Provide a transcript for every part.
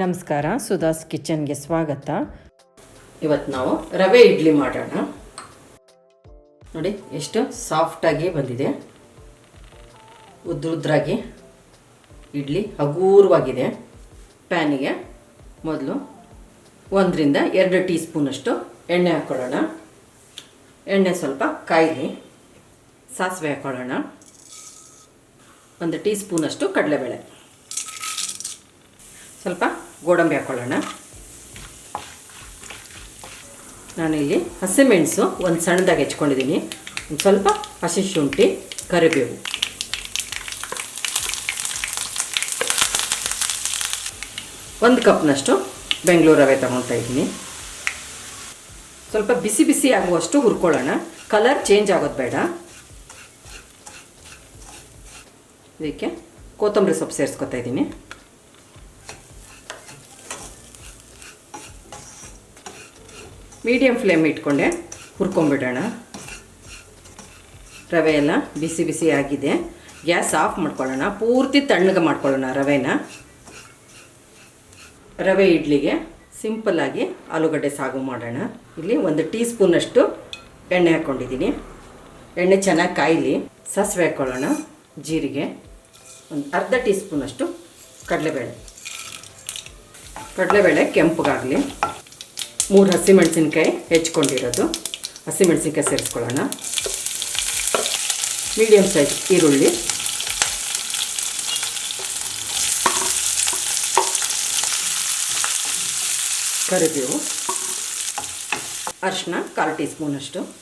ನಮಸ್ಕಾರ ಸುಧಾಸ್ ಕಿಚನ್ಗೆ ಸ್ವಾಗತ. ಇವತ್ತು ನಾವು ರವೆ ಇಡ್ಲಿ ಮಾಡೋಣ. ನೋಡಿ, ಎಷ್ಟು ಸಾಫ್ಟಾಗಿ ಬಂದಿದೆ. ಉದ್ರುದ್ರಾಗಿ ಇಡ್ಲಿ ಹಗೂರವಾಗಿದೆ. ಪ್ಯಾನಿಗೆ ಮೊದಲು ಒಂದರಿಂದ ಎರಡು ಟೀ ಸ್ಪೂನಷ್ಟು ಎಣ್ಣೆ ಹಾಕ್ಕೊಳ್ಳೋಣ ಎಣ್ಣೆ ಸ್ವಲ್ಪ ಕಾಯಿಲಿ ಸಾಸಿವೆ ಹಾಕ್ಕೊಳ್ಳೋಣ ಒಂದು ಟೀ ಸ್ಪೂನಷ್ಟು ಕಡಲೆಬೇಳೆ. ಸ್ವಲ್ಪ ಗೋಡಂಬಿ ಹಾಕ್ಕೊಳ್ಳೋಣ ನಾನಿಲ್ಲಿ ಹಸಿಮೆಣಸು ಒಂದು ಸಣ್ಣದಾಗಿ ಹೆಚ್ಕೊಂಡಿದ್ದೀನಿ. ಒಂದು ಸ್ವಲ್ಪ ಹಸಿ ಶುಂಠಿ, ಕರಿಬೇವು. ಒಂದು ಕಪ್ನಷ್ಟು ಬೆಂಗಳೂರು ರವೆ ತಗೊಳ್ತಾ ಇದ್ದೀನಿ. ಸ್ವಲ್ಪ ಬಿಸಿ ಬಿಸಿ ಆಗುವಷ್ಟು ಹುರ್ಕೊಳ್ಳೋಣ. ಕಲರ್ ಚೇಂಜ್ ಆಗೋದು ಬೇಡ. ಇದಕ್ಕೆ ಕೊತ್ತಂಬರಿ ಸೊಪ್ಪು ಸೇರಿಸ್ಕೊತಾ ಇದ್ದೀನಿ. ಮೀಡಿಯಮ್ ಫ್ಲೇಮ್ ಇಟ್ಕೊಂಡೆ ಹುರ್ಕೊಂಬಿಡೋಣ ರವೆ ಎಲ್ಲ ಬಿಸಿ ಬಿಸಿ ಆಗಿದೆ. ಗ್ಯಾಸ್ ಆಫ್ ಮಾಡ್ಕೊಳ್ಳೋಣ, ಪೂರ್ತಿ ತಣ್ಣಗೆ ಮಾಡ್ಕೊಳ್ಳೋಣ ರವೆನ. ರವೆ ಇಡ್ಲಿಗೆ ಸಿಂಪಲ್ಲಾಗಿ ಆಲೂಗಡ್ಡೆ ಸಾಗು ಮಾಡೋಣ. ಇಲ್ಲಿ ಒಂದು ಟೀ ಸ್ಪೂನಷ್ಟು ಎಣ್ಣೆ ಹಾಕ್ಕೊಂಡಿದ್ದೀನಿ. ಎಣ್ಣೆ ಚೆನ್ನಾಗಿ ಕಾಯಿಲಿ, ಸಾಸಿವೆ ಹಾಕ್ಕೊಳ್ಳೋಣ, ಜೀರಿಗೆ, ಒಂದು ಅರ್ಧ ಟೀ ಸ್ಪೂನಷ್ಟು ಕಡಲೆಬೇಳೆ. ಕಡಲೆಬೇಳೆ ಕೆಂಪಗಾಗಲಿ. ಮೂರು ಹಸಿಮೆಣಸಿನ್ಕಾಯಿ ಹೆಚ್ಕೊಂಡಿರೋದು. ಹಸಿಮೆಣಸಿನ್ಕಾಯಿ ಸೇರಿಸ್ಕೊಳ್ಳೋಣ. ಮೀಡಿಯಮ್ ಸೈಜ್ ಈರುಳ್ಳಿ. ಕರಿಬೇವು. ಅರಿಶಿನ ಕಾಲು ಟೀ ಸ್ಪೂನಷ್ಟು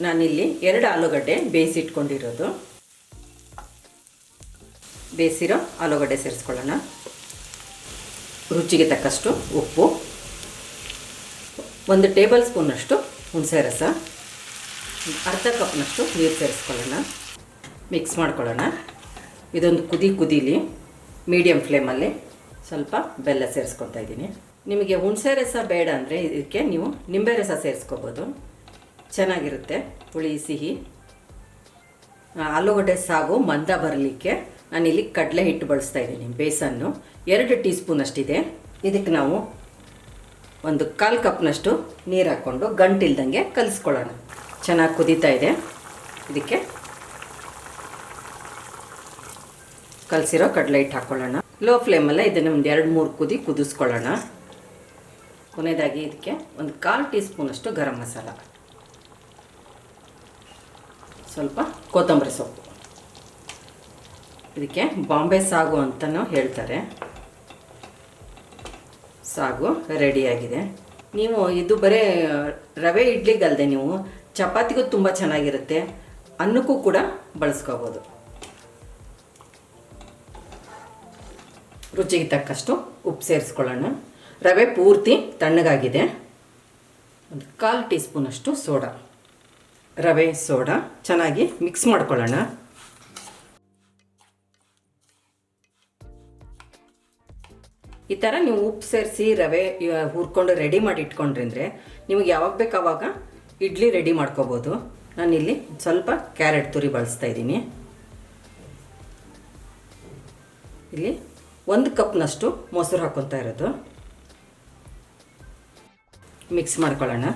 ನಾನಿಲ್ಲಿ ಎರಡು ಆಲೂಗಡ್ಡೆ ಬೇಯಿಸಿಟ್ಕೊಂಡಿರೋದು. ಬೇಯಿಸಿರೋ ಆಲೂಗಡ್ಡೆ ಸೇರಿಸ್ಕೊಳ್ಳೋಣ. ರುಚಿಗೆ ತಕ್ಕಷ್ಟು ಉಪ್ಪು. ಒಂದು ಟೇಬಲ್ ಸ್ಪೂನಷ್ಟು ಹುಣಸೆ ರಸ, ಅರ್ಧ ಕಪ್ನಷ್ಟು ನೀರು ಸೇರಿಸ್ಕೊಳ್ಳೋಣ. ಮಿಕ್ಸ್ ಮಾಡ್ಕೊಳ್ಳೋಣ. ಇದೊಂದು ಕುದಿ ಕುದೀಲಿ ಮೀಡಿಯಮ್ ಫ್ಲೇಮಲ್ಲಿ ಸ್ವಲ್ಪ ಬೆಲ್ಲ ಸೇರಿಸ್ಕೊತಾ ಇದ್ದೀನಿ. ನಿಮಗೆ ಹುಣಸೆ ರಸ ಬೇಡ ಅಂದರೆ ಇದಕ್ಕೆ ನೀವು ನಿಂಬೆ ರಸ ಸೇರಿಸ್ಕೋಬೋದು. ಚೆನ್ನಾಗಿರುತ್ತೆ. ಹುಳಿ, ಸಿಹಿ. ಆಲೂಗಡ್ಡೆ ಸಾಗು ಮಂದ ಬರಲಿಕ್ಕೆ ನಾನಿಲ್ಲಿ ಕಡಲೆ ಹಿಟ್ಟು ಬಳಸ್ತಾ ಇದ್ದೀನಿ, ಬೇಸನ್ನು. ಎರಡು ಟೀ ಸ್ಪೂನ್ ಅಷ್ಟಿದೆ ಇದಕ್ಕೆ ನಾವು ಒಂದು ಕಾಲು ಕಪ್ನಷ್ಟು ನೀರು ಹಾಕ್ಕೊಂಡು ಗಂಟಿಲ್ದಂಗೆ ಕಲಿಸ್ಕೊಳ್ಳೋಣ. ಚೆನ್ನಾಗಿ ಕುದೀತಾ ಇದೆ. ಇದಕ್ಕೆ ಕಲಸಿರೋ ಕಡಲೆ ಹಿಟ್ಟು ಹಾಕ್ಕೊಳ್ಳೋಣ ಲೋ ಫ್ಲೇಮಲ್ಲೇ ಇದನ್ನು ಒಂದು ಎರಡು ಮೂರು ಕುದಿ ಕುದಿಸ್ಕೊಳ್ಳೋಣ. ಕೊನೆಯದಾಗಿ ಇದಕ್ಕೆ ಒಂದು ಕಾಲು ಟೀ ಸ್ಪೂನಷ್ಟು ಗರಂ ಮಸಾಲ. ಸ್ವಲ್ಪ ಕೊತ್ತಂಬರಿ ಸೊಪ್ಪು. ಇದಕ್ಕೆ ಬಾಂಬೆ ಸಾಗು ಅಂತಲೂ ಹೇಳ್ತಾರೆ. ಸಾಗು ರೆಡಿಯಾಗಿದೆ ನೀವು ಇದು ಬರೀ, ರವೆ ಇಡ್ಲಿಗಲ್ಲದೆ ನೀವು, ಚಪಾತಿಗೂ ತುಂಬ ಚೆನ್ನಾಗಿರುತ್ತೆ. ಅನ್ನಕ್ಕೂ ಕೂಡ ಬಳಸ್ಕೋಬೋದು. ರುಚಿಗೆ ತಕ್ಕಷ್ಟು ಉಪ್ಪು ಸೇರಿಸ್ಕೊಳ್ಳೋಣ. ರವೆ ಪೂರ್ತಿ ತಣ್ಣಗಾಗಿದೆ. ಒಂದು ಕಾಲು ಟೀ ಸ್ಪೂನಷ್ಟು ಸೋಡಾ. ರವೆ, ಸೋಡಾ ಚೆನ್ನಾಗಿ ಮಿಕ್ಸ್ ಮಾಡ್ಕೊಳ್ಳೋಣ. ಈ ಥರ ನೀವು ಉಪ್ಪು ಸೇರಿಸಿ ರವೆ ಹುರ್ಕೊಂಡು ರೆಡಿ ಮಾಡಿ ಇಟ್ಕೊಂಡ್ರಿ ಅಂದರೆ ನಿಮಗೆ ಯಾವಾಗ ಬೇಕು ಆವಾಗ ಇಡ್ಲಿ ರೆಡಿ ಮಾಡ್ಕೋಬೋದು. ನಾನಿಲ್ಲಿ ಸ್ವಲ್ಪ ಕ್ಯಾರೆಟ್ ತುರಿ ಬಳಸ್ತಾ ಇದ್ದೀನಿ. ಇಲ್ಲಿ ಒಂದು ಕಪ್ನಷ್ಟು ಮೊಸರು ಹಾಕ್ಕೊತಾ ಇರೋದು. ಮಿಕ್ಸ್ ಮಾಡ್ಕೊಳ್ಳೋಣ.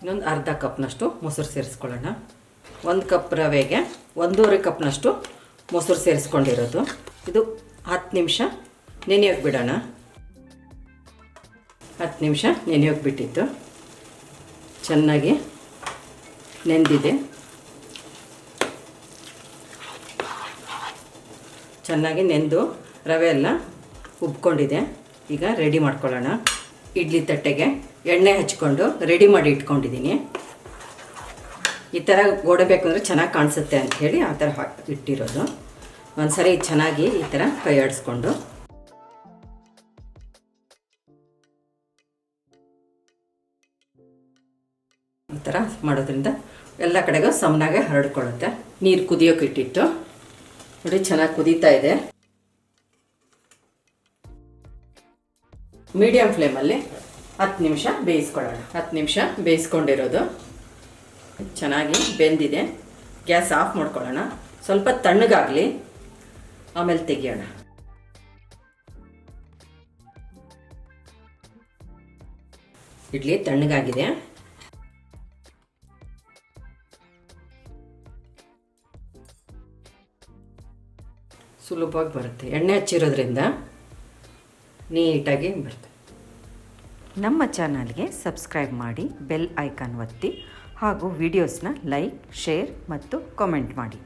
ಇನ್ನೊಂದು ಅರ್ಧ ಕಪ್ನಷ್ಟು ಮೊಸರು ಸೇರಿಸ್ಕೊಳ್ಳೋಣ. ಒಂದು ಕಪ್ ರವೆಗೆ ಒಂದೂವರೆ ಕಪ್ನಷ್ಟು ಮೊಸರು ಸೇರಿಸ್ಕೊಂಡಿರೋದು. ಇದು ಹತ್ತು ನಿಮಿಷ ನೆನೆಯೋಕೆ ಬಿಡೋಣ. ಹತ್ತು ನಿಮಿಷ ನೆನೆಯೋಕೆ ಬಿಟ್ಟಿತ್ತು. ಚೆನ್ನಾಗಿ ನೆಂದಿದೆ. ಚೆನ್ನಾಗಿ ನೆಂದು ರವೆ ಎಲ್ಲ ಉಬ್ಕೊಂಡಿದೆ. ಈಗ ರೆಡಿ ಮಾಡ್ಕೊಳ್ಳೋಣ. ಇಡ್ಲಿ ತಟ್ಟೆಗೆ ಎಣ್ಣೆ ಹಚ್ಕೊಂಡು ರೆಡಿ ಮಾಡಿ ಇಟ್ಕೊಂಡಿದ್ದೀನಿ. ಈ ಥರ ಗೋಡೆ ಬೇಕಂದ್ರೆ ಚೆನ್ನಾಗಿ ಕಾಣಿಸುತ್ತೆ ಅಂತ ಹೇಳಿ ಆ ಥರ ಹಾಕಿ ಇಟ್ಟಿರೋದು. ಒಂದ್ಸರಿ ಚೆನ್ನಾಗಿ ಈ ಥರ ಕೈ ಆಡಿಸ್ಕೊಂಡು. ಈ ಥರ ಮಾಡೋದ್ರಿಂದ ಎಲ್ಲ ಕಡೆಗೂ ಸಮನಾಗೆ ಹರಡ್ಕೊಳ್ಳುತ್ತೆ. ನೀರು ಕುದಿಯೋಕೆ ಇಟ್ಟಿಟ್ಟು. ನೋಡಿ, ಚೆನ್ನಾಗಿ ಕುದೀತಾ ಇದೆ. ಮೀಡಿಯಮ್ ಫ್ಲೇಮಲ್ಲಿ ಹತ್ತು ನಿಮಿಷ ಬೇಯಿಸ್ಕೊಳ್ಳೋಣ. ಹತ್ತು ನಿಮಿಷ ಬೇಯಿಸ್ಕೊಂಡಿರೋದು. ಚೆನ್ನಾಗಿ ಬೆಂದಿದೆ. ಗ್ಯಾಸ್ ಆಫ್ ಮಾಡ್ಕೊಳ್ಳೋಣ. ಸ್ವಲ್ಪ ತಣ್ಣಗಾಗಲಿ. ಆಮೇಲೆ ತೆಗಿಯೋಣ. ಇಡ್ಲಿ ತಣ್ಣಗಾಗಿದೆ. ಸುಲಭವಾಗಿ ಬರುತ್ತೆ. ಎಣ್ಣೆ ಹಚ್ಚಿರೋದ್ರಿಂದ ನೀಟಾಗಿ ಬರುತ್ತೆ. ನಮ್ಮ ಚಾನಲ್ಗೆ ಸಬ್ಸ್ಕ್ರೈಬ್ ಮಾಡಿ ಬೆಲ್ ಐಕಾನ್ ಒತ್ತಿ. ಹಾಗೂ ವಿಡಿಯೋಸ್ನ ಲೈಕ್ ಶೇರ್ ಮತ್ತು ಕಾಮೆಂಟ್ ಮಾಡಿ.